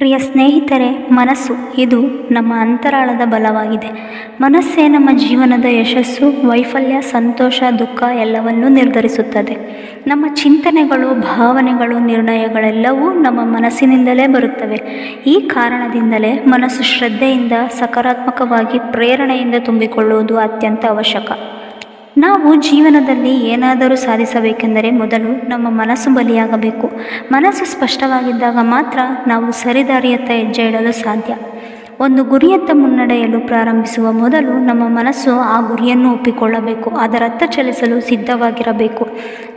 ಪ್ರಿಯ ಸ್ನೇಹಿತರೆ, ಮನಸ್ಸು ಇದು ನಮ್ಮ ಅಂತರಾಳದ ಬಲವಾಗಿದೆ. ಮನಸ್ಸೇ ನಮ್ಮ ಜೀವನದ ಯಶಸ್ಸು, ವೈಫಲ್ಯ, ಸಂತೋಷ, ದುಃಖ ಎಲ್ಲವನ್ನೂ ನಿರ್ಧರಿಸುತ್ತದೆ. ನಮ್ಮ ಚಿಂತನೆಗಳು, ಭಾವನೆಗಳು, ನಿರ್ಣಯಗಳೆಲ್ಲವೂ ನಮ್ಮ ಮನಸ್ಸಿನಿಂದಲೇ ಬರುತ್ತವೆ. ಈ ಕಾರಣದಿಂದಲೇ ಮನಸ್ಸು ಶ್ರದ್ಧೆಯಿಂದ, ಸಕಾರಾತ್ಮಕವಾಗಿ, ಪ್ರೇರಣೆಯಿಂದ ತುಂಬಿಕೊಳ್ಳುವುದು ಅತ್ಯಂತ ಅವಶ್ಯಕ. ನಾವು ಜೀವನದಲ್ಲಿ ಏನಾದರೂ ಸಾಧಿಸಬೇಕೆಂದರೆ ಮೊದಲು ನಮ್ಮ ಮನಸ್ಸು ಬಲಿಯಾಗಬೇಕು. ಮನಸ್ಸು ಸ್ಪಷ್ಟವಾಗಿದ್ದಾಗ ಮಾತ್ರ ನಾವು ಸರಿದಾರಿಯತ್ತ ಹೆಜ್ಜೆ ಇಡಲು ಸಾಧ್ಯ. ಒಂದು ಗುರಿಯತ್ತ ಮುನ್ನಡೆಯಲು ಪ್ರಾರಂಭಿಸುವ ಮೊದಲು ನಮ್ಮ ಮನಸ್ಸು ಆ ಗುರಿಯನ್ನು ಒಪ್ಪಿಕೊಳ್ಳಬೇಕು. ಅದರತ್ತ ಚಲಿಸಲು ಸಿದ್ಧವಾಗಿರಬೇಕು.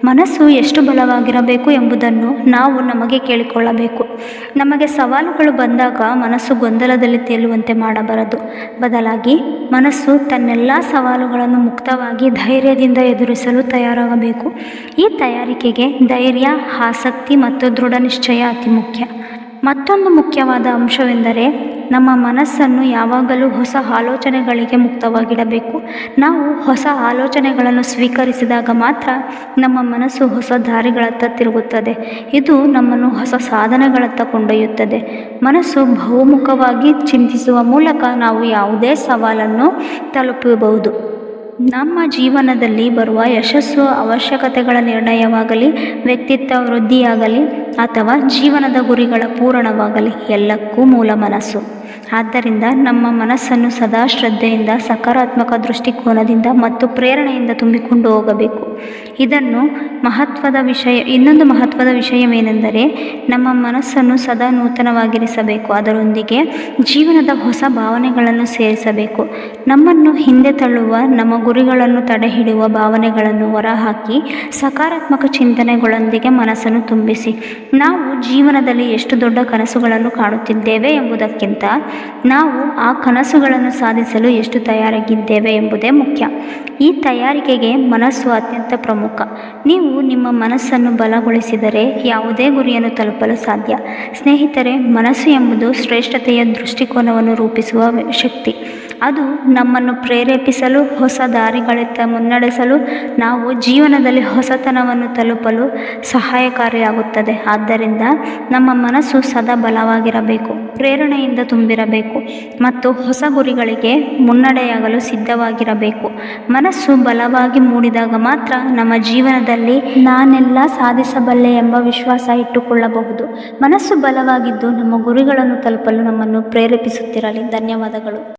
ಮನಸ್ಸು ಎಷ್ಟು ಬಲವಾಗಿರಬೇಕು ಎಂಬುದನ್ನು ನಾವು ನಮಗೆ ಕೇಳಿಕೊಳ್ಳಬೇಕು. ನಮಗೆ ಸವಾಲುಗಳು ಬಂದಾಗ ಮನಸ್ಸು ಗೊಂದಲದಲ್ಲಿ ತೇಲುವಂತೆ ಮಾಡಬಾರದು. ಬದಲಾಗಿ ಮನಸ್ಸು ತನ್ನೆಲ್ಲ ಸವಾಲುಗಳನ್ನು ಮುಕ್ತವಾಗಿ ಧೈರ್ಯದಿಂದ ಎದುರಿಸಲು ತಯಾರಾಗಬೇಕು. ಈ ತಯಾರಿಕೆಗೆ ಧೈರ್ಯ, ಆಸಕ್ತಿ ಮತ್ತು ದೃಢ ನಿಶ್ಚಯ ಅತಿ ಮುಖ್ಯ. ಮತ್ತೊಂದು ಮುಖ್ಯವಾದ ಅಂಶವೆಂದರೆ ನಮ್ಮ ಮನಸ್ಸನ್ನು ಯಾವಾಗಲೂ ಹೊಸ ಆಲೋಚನೆಗಳಿಗೆ ಮುಕ್ತವಾಗಿಡಬೇಕು. ನಾವು ಹೊಸ ಆಲೋಚನೆಗಳನ್ನು ಸ್ವೀಕರಿಸಿದಾಗ ಮಾತ್ರ ನಮ್ಮ ಮನಸ್ಸು ಹೊಸ ದಾರಿಗಳತ್ತ ತಿರುಗುತ್ತದೆ. ಇದು ನಮ್ಮನ್ನು ಹೊಸ ಸಾಧನೆಗಳತ್ತ ಕೊಂಡೊಯ್ಯುತ್ತದೆ. ಮನಸ್ಸು ಬಹುಮುಖವಾಗಿ ಚಿಂತಿಸುವ ಮೂಲಕ ನಾವು ಯಾವುದೇ ಸವಾಲನ್ನು ತಲುಪಬಹುದು. ನಮ್ಮ ಜೀವನದಲ್ಲಿ ಬರುವ ಯಶಸ್ಸು ಅವಶ್ಯಕತೆಗಳ ನಿರ್ಣಯವಾಗಲಿ, ವ್ಯಕ್ತಿತ್ವ ವೃದ್ಧಿಯಾಗಲಿ ಅಥವಾ ಜೀವನದ ಗುರಿಗಳ ಪೂರಣವಾಗಲಿ ಎಲ್ಲಕ್ಕೂ ಮೂಲ ಮನಸ್ಸು. ಆದ್ದರಿಂದ ನಮ್ಮ ಮನಸ್ಸನ್ನು ಸದಾ ಶ್ರದ್ಧೆಯಿಂದ, ಸಕಾರಾತ್ಮಕ ದೃಷ್ಟಿಕೋನದಿಂದ ಮತ್ತು ಪ್ರೇರಣೆಯಿಂದ ತುಂಬಿಕೊಂಡು ಹೋಗಬೇಕು. ಇದನ್ನು ಮಹತ್ವದ ವಿಷಯ, ಇನ್ನೊಂದು ಮಹತ್ವದ ವಿಷಯವೇನೆಂದರೆ ನಮ್ಮ ಮನಸ್ಸನ್ನು ಸದಾ ನೂತನವಾಗಿರಿಸಬೇಕು. ಅದರೊಂದಿಗೆ ಜೀವನದ ಹೊಸ ಭಾವನೆಗಳನ್ನು ಸೇರಿಸಬೇಕು. ನಮ್ಮನ್ನು ಹಿಂದೆ ತಳ್ಳುವ, ನಮ್ಮ ಗುರಿಗಳನ್ನು ತಡೆಹಿಡಿಯುವ ಭಾವನೆಗಳನ್ನು ಹೊರಹಾಕಿ ಸಕಾರಾತ್ಮಕ ಚಿಂತನೆಗಳೊಂದಿಗೆ ಮನಸ್ಸನ್ನು ತುಂಬಿಸಿ. ನಾವು ಜೀವನದಲ್ಲಿ ಎಷ್ಟು ದೊಡ್ಡ ಕನಸುಗಳನ್ನು ಕಾಣುತ್ತಿದ್ದೇವೆ ಎಂಬುದಕ್ಕಿಂತ ನಾವು ಆ ಕನಸುಗಳನ್ನು ಸಾಧಿಸಲು ಎಷ್ಟು ತಯಾರಾಗಿದ್ದೇವೆ ಎಂಬುದೇ ಮುಖ್ಯ. ಈ ತಯಾರಿಕೆಗೆ ಮನಸ್ಸು ಅತ್ಯಂತ ಪ್ರಮುಖ. ನೀವು ನಿಮ್ಮ ಮನಸ್ಸನ್ನು ಬಲಗೊಳಿಸಿದರೆ ಯಾವುದೇ ಗುರಿಯನ್ನು ತಲುಪಲು ಸಾಧ್ಯ. ಸ್ನೇಹಿತರೆ, ಮನಸ್ಸು ಎಂಬುದು ಶ್ರೇಷ್ಠತೆಯ ದೃಷ್ಟಿಕೋನವನ್ನು ರೂಪಿಸುವ ಶಕ್ತಿ. ಅದು ನಮ್ಮನ್ನು ಪ್ರೇರೇಪಿಸಲು, ಹೊಸ ದಾರಿಗಳತ್ತ ಮುನ್ನಡೆಸಲು, ನಾವು ಜೀವನದಲ್ಲಿ ಹೊಸತನವನ್ನು ತಲುಪಲು ಸಹಾಯಕಾರಿಯಾಗುತ್ತದೆ. ಆದ್ದರಿಂದ ನಮ್ಮ ಮನಸ್ಸು ಸದಾ ಬಲವಾಗಿರಬೇಕು, ಪ್ರೇರಣೆಯಿಂದ ತುಂಬಿರಬೇಕು ಮತ್ತು ಹೊಸ ಗುರಿಗಳಿಗೆ ಮುನ್ನಡೆಯಾಗಲು ಸಿದ್ಧವಾಗಿರಬೇಕು. ಮನಸ್ಸು ಬಲವಾಗಿ ಮೂಡಿದಾಗ ಮಾತ್ರ ನಮ್ಮ ಜೀವನದಲ್ಲಿ ನಾನೆಲ್ಲ ಸಾಧಿಸಬಲ್ಲೆ ಎಂಬ ವಿಶ್ವಾಸ ಇಟ್ಟುಕೊಳ್ಳಬಹುದು. ಮನಸ್ಸು ಬಲವಾಗಿದ್ದು ನಮ್ಮ ಗುರಿಗಳನ್ನು ತಲುಪಲು ನಮ್ಮನ್ನು ಪ್ರೇರೇಪಿಸುತ್ತಿರಲಿ. ಧನ್ಯವಾದಗಳು.